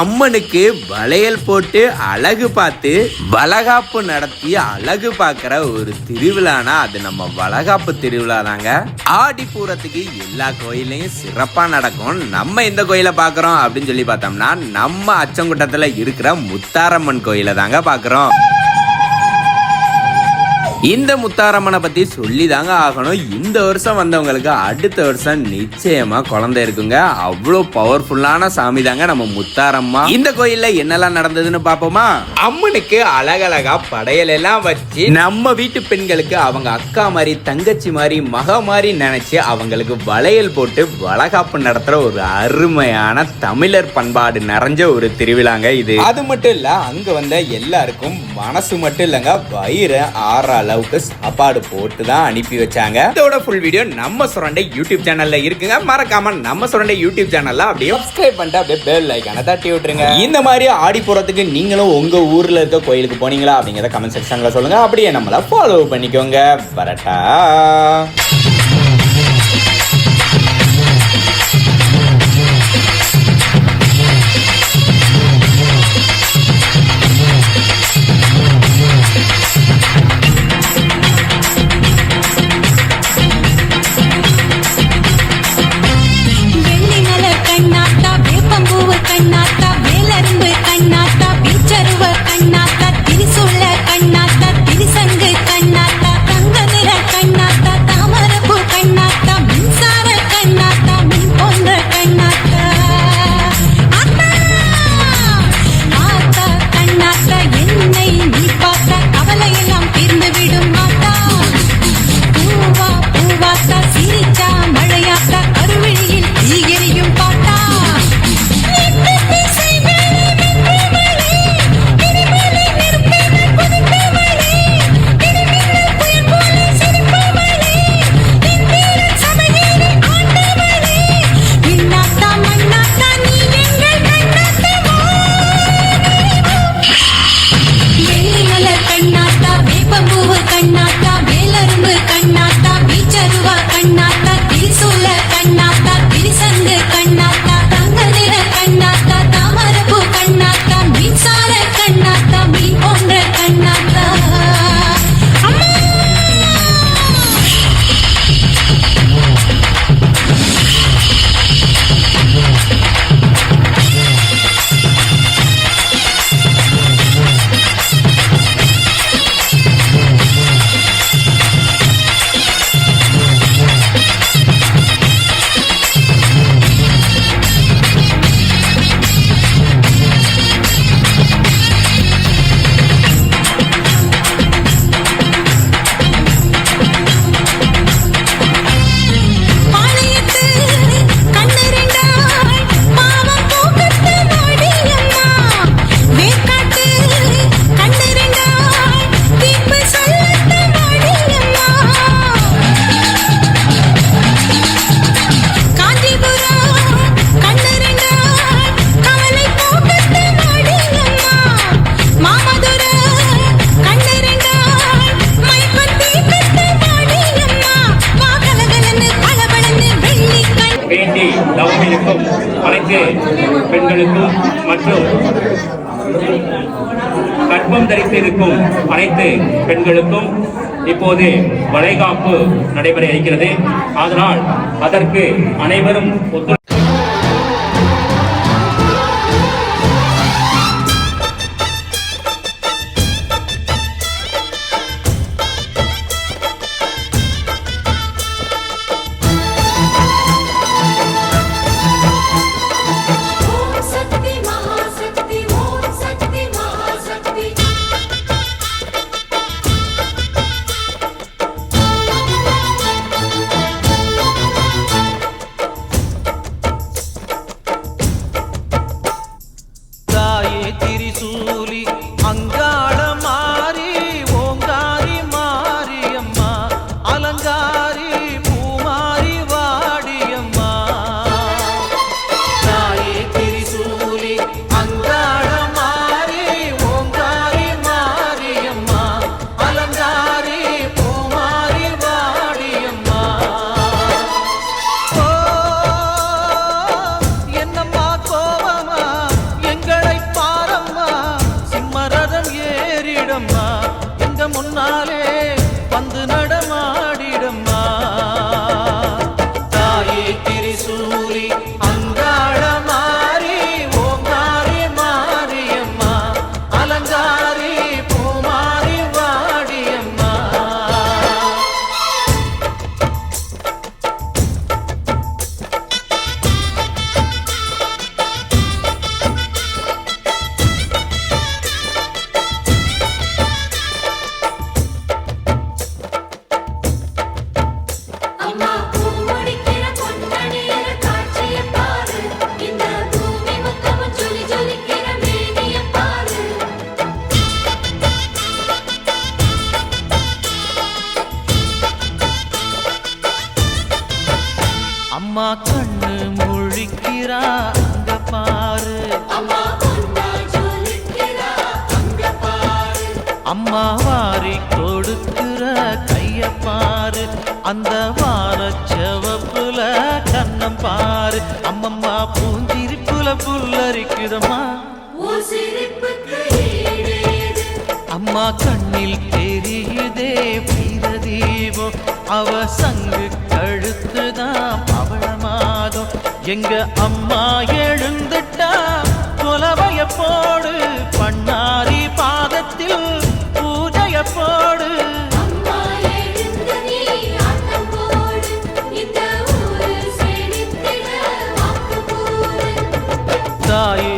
அம்மனுக்கு வளையல் போட்டு அழகு பார்த்து வளகாப்பு நடத்தி அழகு பார்க்குற ஒரு திருவிழானா அது நம்ம வளகாப்பு திருவிழா தாங்க. ஆடிப்பூரத்துக்கு எல்லா கோயிலையும் சிறப்பா நடக்கும். நம்ம இந்த கோயிலை பார்க்குறோம் அப்படின்னு சொல்லி பார்த்தோம்னா நம்ம அச்சங்குட்டத்துல இருக்கிற முத்தாரம்மன் கோயிலை தாங்க பார்க்குறோம். இந்த முத்தாரம்மனை பத்தி சொல்லி தாங்க ஆகணும். இந்த வருஷம் வந்தவங்களுக்கு அடுத்த வருஷம் நிச்சயமா குழந்தை இருக்குங்க. அவ்வளோ பவர்ஃபுல்லான சாமி தாங்க நம்ம முத்தாரம்மா. இந்த கோயில்ல என்னெல்லாம் நடந்ததுன்னு பாப்போமா அம்மனுக்கு அழகழகா படையல் எல்லாம் வச்சு நம்ம வீட்டு பெண்களுக்கு அவங்க அக்கா மாதிரி தங்கச்சி மாதிரி மக மாதிரி நினைச்சு அவங்களுக்கு வளையல் போட்டு வளகாப்பு நடத்துற ஒரு அருமையான தமிழர் பண்பாடு நிறைஞ்ச ஒரு திருவிழாங்க இது. அது மட்டும் இல்ல அங்க வந்த எல்லாருக்கும் மனசு மட்டும் இல்லைங்க வயிறு ஆறால அளவுக்கு சாப்பாடு போட்டு தான் அனுப்பி வச்சாங்க. இதோட ஃபுல் வீடியோ நம்ம சுரண்டை யூடியூப் சேனல்ல இருக்குங்க. மறக்காம நம்ம சுரண்டை யூடியூப் சேனல்ல அப்படியே சப்ஸ்கிரைப் பண்ணிட்டு அப்படியே பெல் ஐக்கான தட்டி விட்டுருங்க. இந்த மாதிரி ஆடி போறதுக்கு நீங்களும் உங்க ஊர்ல இருக்க கோயிலுக்கு போனீங்களா அப்படிங்கிறத கமெண்ட் செக்ஷன்ல சொல்லுங்க. அப்படியே நம்மள ஃபாலோ பண்ணிக்கோங்க. வரட்டா. மற்றும் கர்ப்பம் தரித்து இருக்கும் அனைத்து பெண்களுக்கும் இப்போது வளைகாப்பு நடைபெற இருக்கிறது. அதனால் அதற்கு அனைவரும் ஒத்து Hare அம்மா கண்ணில் தெரியுதே வீரதீபம் அவ சங்கு கழுத்துதான் பவள மாதம் எங்க அம்மா எழுந்துட்டா கொலவைய போடு பண்ணாரி பாதத்தில் பூஜைய போடு. தாயே